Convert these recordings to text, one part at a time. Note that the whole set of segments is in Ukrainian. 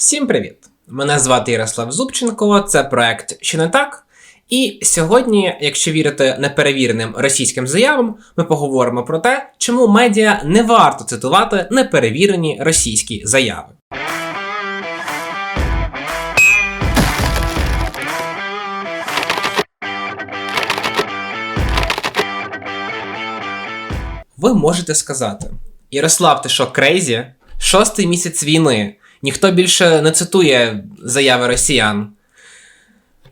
Всім привіт! Мене звати Ярослав Зубченко, це проект Що не так. І сьогодні, якщо вірити неперевіреним російським заявам, ми поговоримо про те, чому медіа не варто цитувати неперевірені російські заяви. Ви можете сказати: Ярослав, ти що, крейзі? Шостий місяць війни. Ніхто більше не цитує заяви росіян.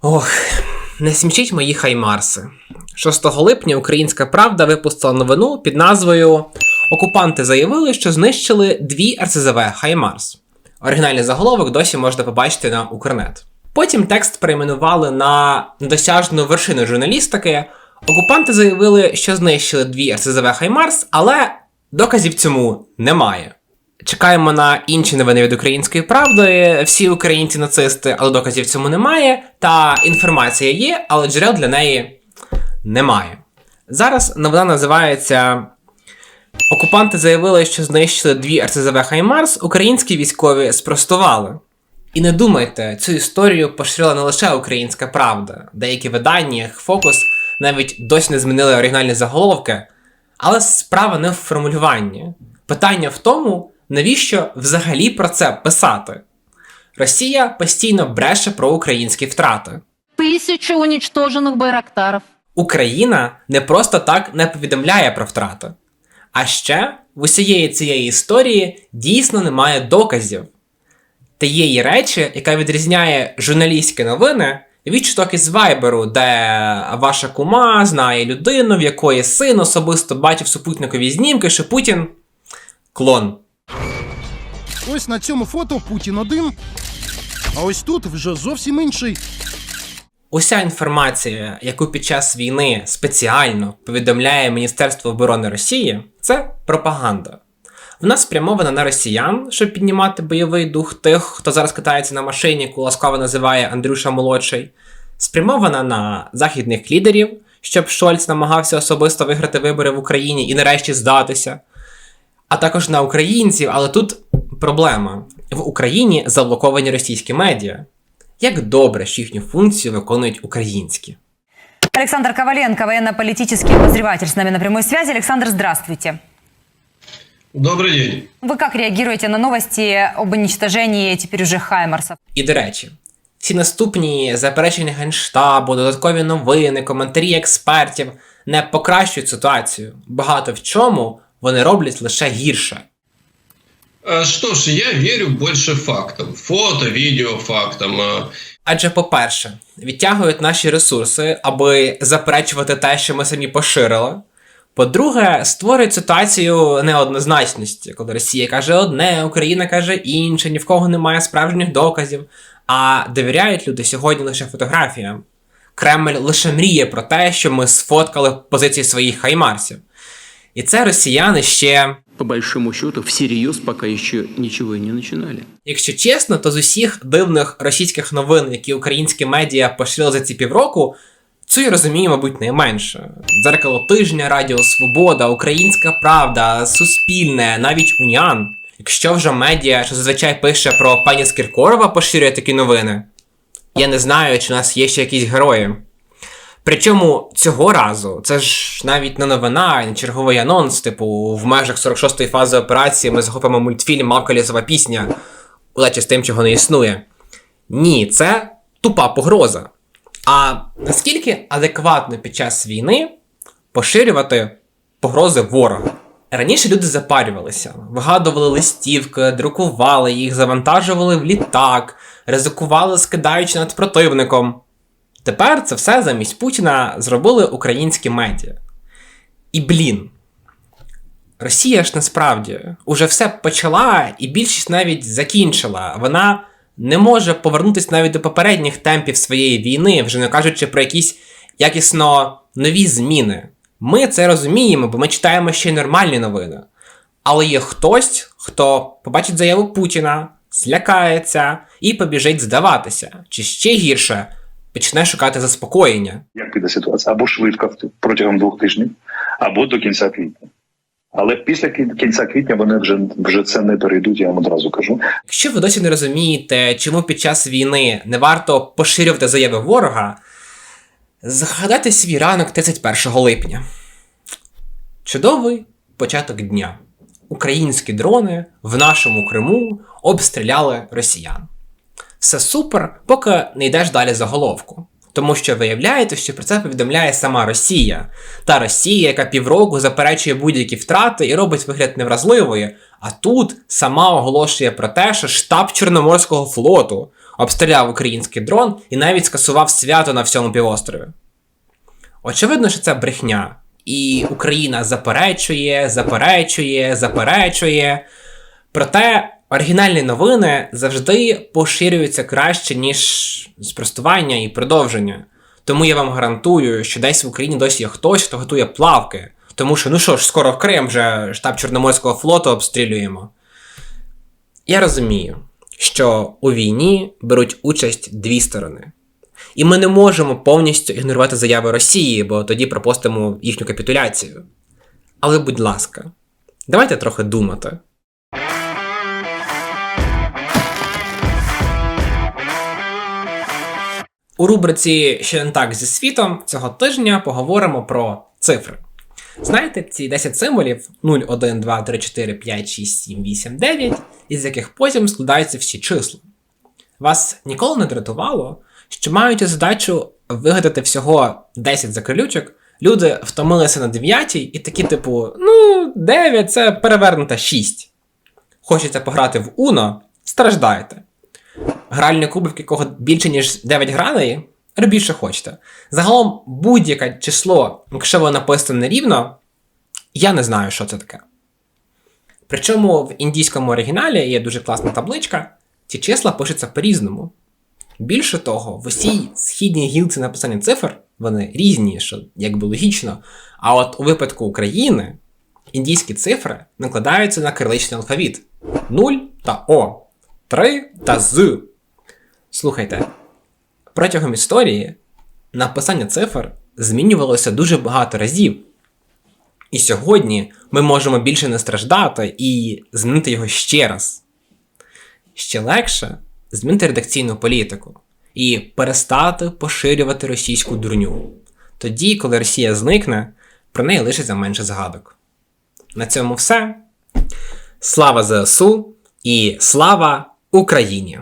Ох, не смічіть мої хаймарси. 6 липня Українська Правда випустила новину під назвою Окупанти заявили, що знищили дві РСЗВ Хаймарс. Оригінальний заголовок досі можна побачити на Укрнет. Потім текст перейменували на недосяжну вершину журналістики. Окупанти заявили, що знищили дві РСЗВ Хаймарс, але доказів цьому немає. Чекаємо на інші новини від української правди. Всі українці нацисти, але доказів цьому немає. Та інформація є, але джерел для неї немає. Зараз новина називається. Окупанти заявили, що знищили дві РСЗВ Хаймарс, українські військові спростували. І не думайте, цю історію поширила не лише українська правда. Деякі видання, Фокус, навіть досі не змінили оригінальні заголовки. Але справа не в формулюванні. Питання в тому, навіщо взагалі про це писати. Росія постійно бреше про українські втрати. Тысячи уничтоженных байрактаров. Україна не просто так не повідомляє про втрати. А ще в усієї цієї історії дійсно немає доказів тієї речі, яка відрізняє журналістські новини від чуток із Вайберу, де ваша кума знає людину, в якої син особисто бачив супутникові знімки, що Путін клон. Ось на цьому фото Путін один, а ось тут вже зовсім інший. Уся інформація, яку під час війни спеціально повідомляє Міністерство оборони Росії, це пропаганда. Вона спрямована на росіян, щоб піднімати бойовий дух тих, хто зараз катається на машині, яку ласкаво називає Андрюша Молодший, спрямована на західних лідерів, щоб Шольц намагався особисто виграти вибори в Україні і нарешті здатися. А також на українців, але тут проблема: в Україні заблоковані російські медіа. Як добре, що їхню функцію виконують українські. Александр Коваленко, военно-политический обозреватель с нами на прямой связи. Александр, здравствуйте. Добрый день. Вы как реагируете на новости об уничтожении теперь уже Хаймарсов? І до речі, всі наступні заперечення генштабу, додаткові новини, коментарі експертів не покращують ситуацію. Багато в чому вони роблять лише гірше. А, Что ж, я верю больше фактам. Фото, видео фактам. Адже, по-перше, відтягують наші ресурси, аби заперечувати те, що ми самі поширили. По-друге, створюють ситуацію неоднозначності, коли Росія каже одне, Україна каже інше, ні в кого немає справжніх доказів. А довіряють люди сьогодні лише фотографіям. Кремль лише мріє про те, що ми сфоткали позиції своїх хаймарсів. І це росіяни ще по большому счету, всерьез пока еще ничего и не начинали. Якщо чесно, то з усіх дивних російських новин, які українські медіа поширили за ці півроку, цю я розумію, мабуть, найменше. Дзеркало тижня, Радіо Свобода, Українська Правда, Суспільне, навіть Уніан. Якщо вже медіа, що зазвичай пише про пані Скіркорова, поширює такі новини, я не знаю, чи у нас є ще якісь герої. Причому цього разу це ж навіть не новина, а не черговий анонс, типу, в межах 46-ї фази операції ми захопимо мультфільм Мавка лісова пісня, лече з тим, чого не існує. Ні, це тупа погроза. А наскільки адекватно під час війни поширювати погрози ворога? Раніше люди запарювалися, вигадували листівки, друкували їх, завантажували в літак, ризикували, скидаючи над противником. Тепер це все замість Путіна зробили українські медіа. І блін. Росія ж насправді уже все почала і більшість навіть закінчила. Вона не може повернутися навіть до попередніх темпів своєї війни, вже не кажучи про якісь якісно нові зміни. Ми це розуміємо, бо ми читаємо ще й нормальні новини. Але є хтось, хто побачить заяву Путіна, злякається і побіжить здаватися, чи ще гірше почне шукати заспокоєння. як піде ситуація або швидко протягом двох тижнів, або до кінця квітня. Але після кінця квітня вони вже вже це не перейдуть. Я вам одразу кажу. Якщо ви досі не розумієте, чому під час війни не варто поширювати заяви ворога, згадайте свій ранок 31 липня. Чудовий початок дня. Українські дрони в нашому Криму обстріляли росіян. Все супер, поки не йдеш далі заголовку. Тому що виявляєте, що про це повідомляє сама Росія. Та Росія, яка півроку заперечує будь-які втрати і робить вигляд невразливої. А тут сама оголошує про те, що штаб Чорноморського флоту обстріляв український дрон і навіть скасував свято на всьому півострові. Очевидно, що це брехня. І Україна заперечує, заперечує, заперечує. Проте оригінальні новини завжди поширюються краще, ніж спростування і продовження. Тому я вам гарантую, що десь в Україні досі є хтось, хто готує плавки. Тому що, ну що ж, скоро в Крим вже штаб Чорноморського флоту обстрілюємо. Я розумію, що у війні беруть участь дві сторони. І ми не можемо повністю ігнорувати заяви Росії, бо тоді пропустимо їхню капітуляцію. Але, будь ласка, давайте трохи думати. У рубриці Ще не так зі світом цього тижня поговоримо про цифри. Знаєте, ці 10 символів 0, 1, 2, 3, 4, 5, 6, 7, 8, 9, із яких потім складаються всі числа. Вас ніколи не дратувало, що маючи задачу вигадати всього 10 закрилючок, люди втомилися на 9 і такі, типу, ну, 9 це перевернута 6. Хочете пограти в Uno? Страждаєте. Гральний кубик, якого більше, ніж 9 граней, робіть, що хочете. Загалом будь-яке число, якщо воно написано нерівно, я не знаю, що це таке. Причому в індійському оригіналі є дуже класна табличка, ці числа пишуться по-різному. Більше того, в усій східній гілці написання цифр вони різні, що якби логічно. А от у випадку України індійські цифри накладаються на кириличний алфавіт: 0 та О, 3 та З. Слухайте, протягом історії написання цифр змінювалося дуже багато разів. І сьогодні ми можемо більше не страждати і змінити його ще раз. Ще легше змінити редакційну політику і перестати поширювати російську дурню. Тоді, коли Росія зникне, про неї лишиться менше згадок. На цьому все. Слава ЗСУ і слава Україні!